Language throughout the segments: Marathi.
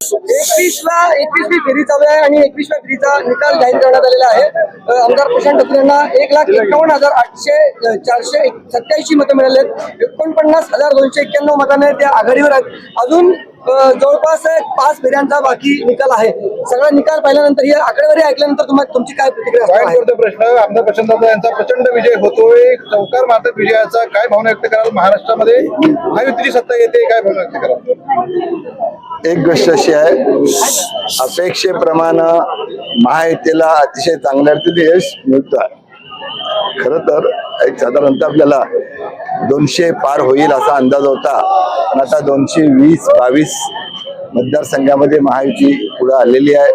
एकवीसला एकवीसवी फेरी चालू आहे आणि एकवीसव्या फेरीचा निकाल जाहीर करण्यात आलेला आहे. आमदार प्रशांत ठाकरे यांना एक लाख एकावन्न हजार आठशे चारशे सत्याऐंशी मतं मिळाले आहेत. एकोणपन्नास हजार दोनशे एक्क्याण्णव मताने त्या आघाडीवर आहेत. अजून जवळपास एक पाच फेऱ्यांचा बाकी निकाल आहे. सगळा निकाल पाहिल्यानंतर ही आकडेवारी ऐकल्यानंतर तुम्हाला तुमची काय प्रतिक्रिया प्रश्न आमदार प्रशांत यांचा प्रचंड विजय होतोय. चौकार मात्र विजयाचा काय भावना व्यक्त कराल महाराष्ट्रामध्ये? महायुतीची सत्ता येते काय भावना व्यक्त कराल? एक गोष्ट अशी आहे अपेक्षेप्रमाणे महायुतीला अतिशय चांगल्या रीतीने यश मिळत आहे खर तर एक साधारणतः आपल्याला दोनशे पार होईल असा अंदाज होता. पण आता दोनशे वीस बावीस मतदारसंघामध्ये महायुती पुढे आलेली आहे.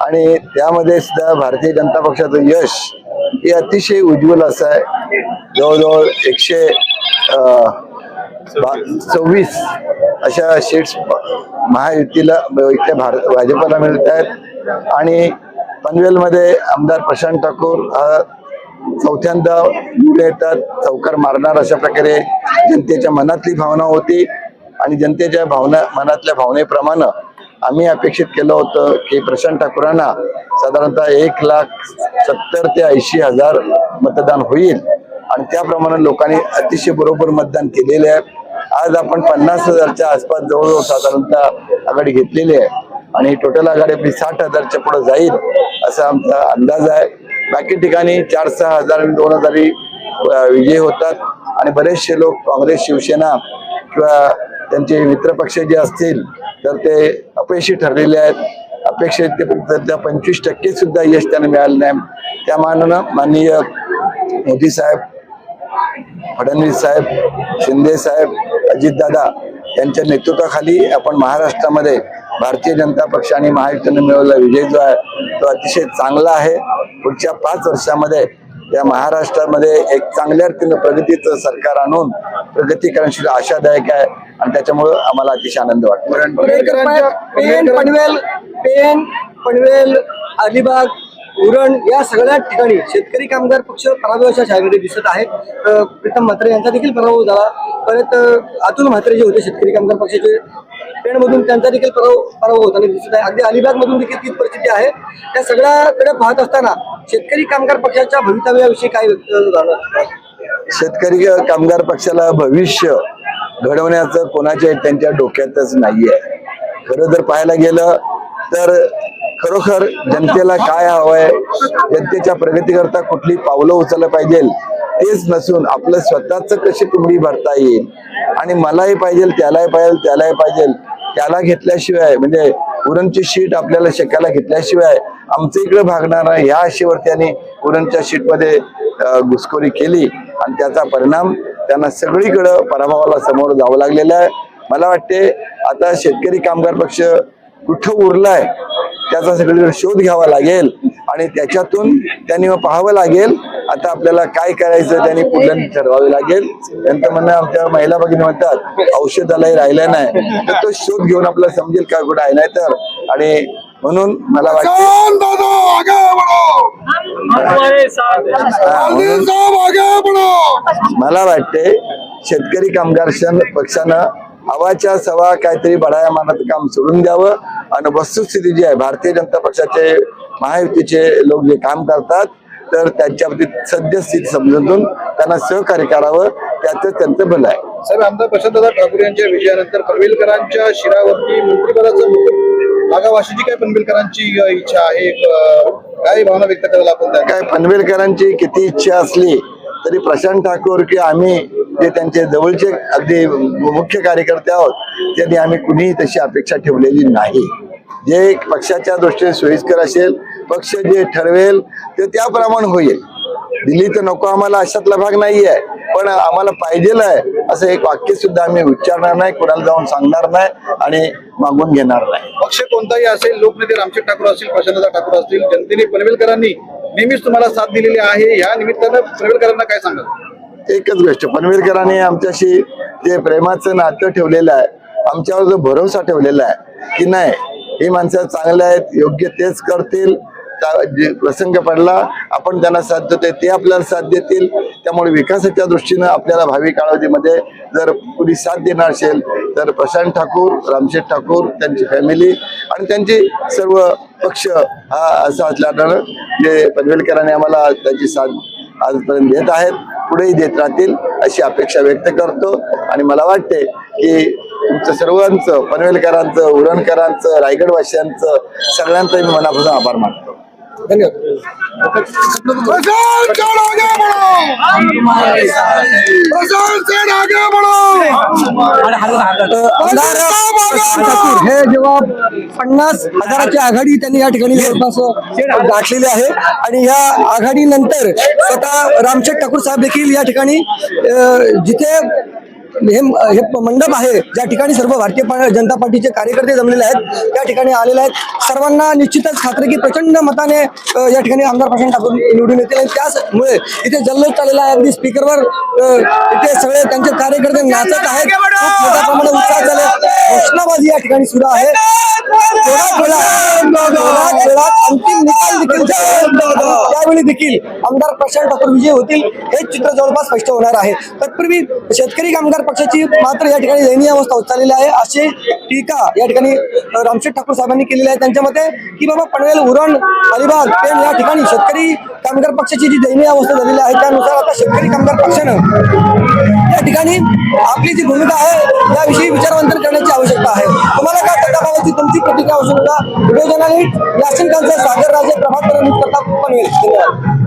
आणि त्यामध्ये सुद्धा भारतीय जनता पक्षाचं यश हे अतिशय उज्ज्वल असं आहे. जवळजवळ एकशे बा- सव्वीस अशा सीट्स महायुतीला इथल्या भारत भाजपला मिळत आहेत. आणि पनवेलमध्ये आमदार प्रशांत ठाकूर हा चौथ्यांदा निवडून येतात चौकार मारणार अशा प्रकारे जनतेच्या मनातली भावना होती आणि जनतेच्या भावना मनातल्या भावनेप्रमाणे आम्ही अपेक्षित केलं होतं की प्रशांत ठाकूरांना साधारणतः एक लाख सत्तर ते ऐंशी हजार मतदान होईल. आणि त्याप्रमाणे लोकांनी अतिशय बरोबर मतदान केलेले आहे. आज आपण पन्नास हजारच्या आसपास जवळजवळ साधारणतः आघाडी घेतलेली आहे. आणि टोटल आघाडी आपली साठ हजारच्या पुढे जाईल असा आमचा अंदाज आहे. बाकी ठिकाणी चार सहा हजार आणि दोन हजारी अं, विजय होतात. आणि बरेचसे लोक काँग्रेस शिवसेना किंवा त्यांचे मित्रपक्ष जे असतील तर ते अपयशी ठरलेले आहेत. अपेक्षित ते फक्त पंचवीस टक्के सुद्धा यश त्यांना मिळालं नाही. त्या मानानं माननीय मोदी साहेब फडणवीस साहेब शिंदे साहेब अजितदादा यांच्या नेतृत्वाखाली आपण महाराष्ट्रामध्ये भारतीय जनता पक्ष आणि महायुतीने मिळवलेला विजय जो आहे तो अतिशय चांगला आहे. पुढच्या पाच वर्षामध्ये या महाराष्ट्रामध्ये एक चांगल्या रीतीनं प्रगतीचं सरकार आणून प्रगती करण्याची आशादायक आहे आणि त्याच्यामुळं आम्हाला अतिशय आनंद वाटतो. पेन पनवेल पेन पनवेल अलिबाग उरण या सगळ्या ठिकाणी शेतकरी कामगार पक्ष पराभवाच्या छायेमध्ये दिसत आहे अ, प्रीतम म्हात्रे यांचा देखील पराभव झाला. परत अतुल म्हात्रे जे होते शेतकरी कामगार पक्षाचे पेणमधून त्यांचा देखील पराभव होताना दिसत आहे. अगदी अलिबाग मधून देखील तीच परिस्थिती आहे. त्या सगळ्याकडे पाहत असताना शेतकरी कामगार पक्षाच्या भवितव्याविषयी काय व्यक्त झालं शेतकरी कामगार पक्षाला भविष्य घडवण्याचं कोणाच्या त्यांच्या डोक्यातच नाहीये. खरं जर पाहायला गेलं तर खरोखर जनतेला काय हवंय जनतेच्या प्रगतीकरता कुठली पावलं उचललं पाहिजे तेच नसून आपलं स्वतःच कशी तुंबडी भरता येईल? आणि मलाही पाहिजे त्यालाही पाहिजे त्यालाही पाहिजे. त्याला घेतल्याशिवाय म्हणजे उरणची शीट आपल्याला शेकायला घेतल्याशिवाय आमच्या इकडे भागणार नाही. ह्या आशेवर त्यांनी उरणच्या शीटमध्ये घुसखोरी केली आणि त्याचा परिणाम त्यांना सगळीकडं पराभवाला समोर जावं लागलेलं आहे. मला वाटते आता शेतकरी कामगार पक्ष कुठं उरलाय त्याचा सगळीकडे शोध घ्यावा लागेल आणि त्याच्यातून त्यांनी मग पाहावं लागेल. आता आपल्याला काय करायचं त्यांनी पुढलं ठरवावे लागेल. त्यांचं म्हणणं आमच्या महिला भगिनी म्हणतात औषधालाही राहिलं नाही. तर तो शोध घेऊन आपल्याला समजेल काय कुठं आहे नाही तर. आणि म्हणून मला वाटतं मला वाटते शेतकरी कामगार पक्षानं हवाच्या सवा काहीतरी बडाया मानाचं काम सोडून द्यावं. आणि वस्तुस्थिती जी आहे भारतीय जनता पक्षाचे महायुतीचे लोक जे काम करतात तर त्यांच्यावरती सद्यस्थिती समजून त्यांना सहकार्य करावं त्याचं त्यांचं भलं आहे. साहेब आमदार प्रशांतदादा ठाकूर यांच्या विजयानंतर पनवेलकरांच्या शिरावरती मंत्रिपदाचं लागावं काय पनवेलकरांची इच्छा आहे? काय भावना व्यक्त करायला आपण काय पनवेलकरांची किती इच्छा असली तरी प्रशांत ठाकूर की आम्ही जे त्यांचे जवळचे अगदी मुख्य कार्यकर्ते आहोत त्यांनी आम्ही कुणीही तशी अपेक्षा ठेवलेली नाही. जे पक्षाच्या दृष्टीने सोयीस्कर असेल पक्ष जे ठरवेल ते त्याप्रमाणे होईल. दिल्ली तर नको आम्हाला अशातला भाग नाही आहे पण आम्हाला पाहिजेल आहे. असं एक वाक्य सुद्धा आम्ही उच्चारणार नाही कुणाला जाऊन सांगणार नाही आणि मागून घेणार नाही. पक्ष कोणताही असेल लोकनेते रामचंद्र ठाकूर असतील प्रशांतदा ठाकूर असतील जनतेने पनवेलकरांनी नेहमीच तुम्हाला साथ दिलेली आहे. या निमित्तानं पनवेलकरांना काय सांगाल? एकच गोष्ट पनवेलकरांनी आमच्याशी जे प्रेमाचं नातं ठेवलेलं आहे आमच्यावर जो भरोसा ठेवलेला आहे की नाही ही माणसं चांगले आहेत योग्य तेच करतील जे प्रसंग पडला आपण त्यांना साथ देतोय ते आपल्याला साथ देतील. त्यामुळे विकासाच्या दृष्टीनं आपल्याला भावी कालावधीमध्ये जर कुणी साथ देणार असेल तर प्रशांत ठाकूर रामशेठ ठाकूर त्यांची फॅमिली आणि त्यांची सर्व पक्ष हा असा असल्यानं जे पनवेलकरांनी आम्हाला त्यांची साथ आजपर्यंत देत आहेत पुढेही देत राहतील अशी अपेक्षा व्यक्त करतो. आणि मला वाटते की तुमचं सर्वांचं पनवेलकरांचं उरणकरांचं रायगडवासियांचं सगळ्यांचं मी मनापासून आभार मानतो. हे जेव्हा पन्नास हजाराची आघाडी त्यांनी या ठिकाणी जवळपास गाठलेली आहे. आणि या आघाडीनंतर स्वतः रामशेठ ठाकूर साहेब देखील या ठिकाणी जिथे हे हे मंडप आहे ज्या ठिकाणी सर्व भारतीय जनता पार्टीचे कार्यकर्ते जमलेले आहेत त्या ठिकाणी आलेले आहेत. सर्वांना निश्चितच खात्री की प्रचंड मताने या ठिकाणी आमदार प्रशांत ठाकूर निवडून येतील आणि त्याचमुळे इथे जल्लोष चाललेला आहे. अगदी स्पीकरवर इथे सगळे त्यांचे कार्यकर्ते नाचत आहेत. खूप मोठ्या प्रमाणात उत्साह झाले घोषणाबाजी या ठिकाणी सुरू आहे. अंतिम निकाल देखील त्यावेळी देखील आमदार प्रशांत ठाकूर विजय होतील हे चित्र जवळपास स्पष्ट होणार आहे तत्पूर्वी शेतकरी कामगार पक्षाची मात्र या ठिकाणी दयनीय अवस्था चाललेली आहे अशी टीका या ठिकाणी रामशेठ ठाकूर साहेबांनी केलेली आहे त्यांच्या मते की बाबा पनवेल उरण अलिबाग पेन या ठिकाणी शेतकरी कामगार पक्षाची जी दयनीय अवस्था झालेली आहे त्यानुसार आता शेतकरी कामगार पक्षानं या ठिकाणी आपली जी भूमिका आहे याविषयी विचारवंतर करण्याची आवश्यकता आहे तुम्हाला काय तटाबाबतची तुमची प्रतिक्रिया आवश्यकता व्हिडिओ सागर राजे प्रभात करता पनवेल धन्यवाद